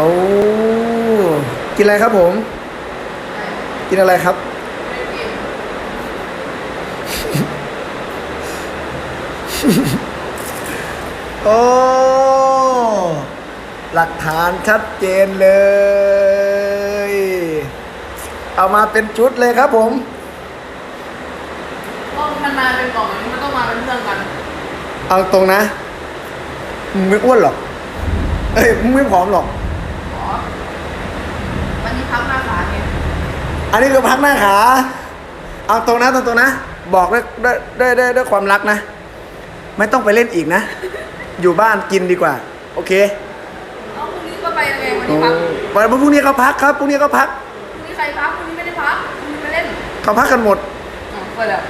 โอ้กินอะไรครับผม กินอะไรครับ โอ้ หลักฐานชัดเจนเลย เอามาเป็นชุดเลยครับผมก็มันมาเป็นกล่องอย่างนี้มันต้องมาเป็นเพื่อนกัน เอาตรงนะ มึงไม่อ้วนหรอก เอ้ย มึงไม่ผอมหรอกอ๋อวันนี้ พักหน้าขาไงอันนี้คือพักหน้าขา เอาตรงนะตรงตรงนะ บอกด้วยด้วยด้วยด้วยด้วยความรักนะ ไม่ต้องไปเล่นอีกนะ อยู่บ้านกินดีกว่า โอเคเอาพรุ่งนี้ก็ไปยังไงวันนี้พักวันพรุ่งนี้เขาพักครับพรุ่งนี้เขาพักพรุ่งนี้ใครพักพรุ่งนี้ไม่ได้พักพรุ่งนี้ไปเล่นเขาพักกันหมดอ๋อเปิดแล้ว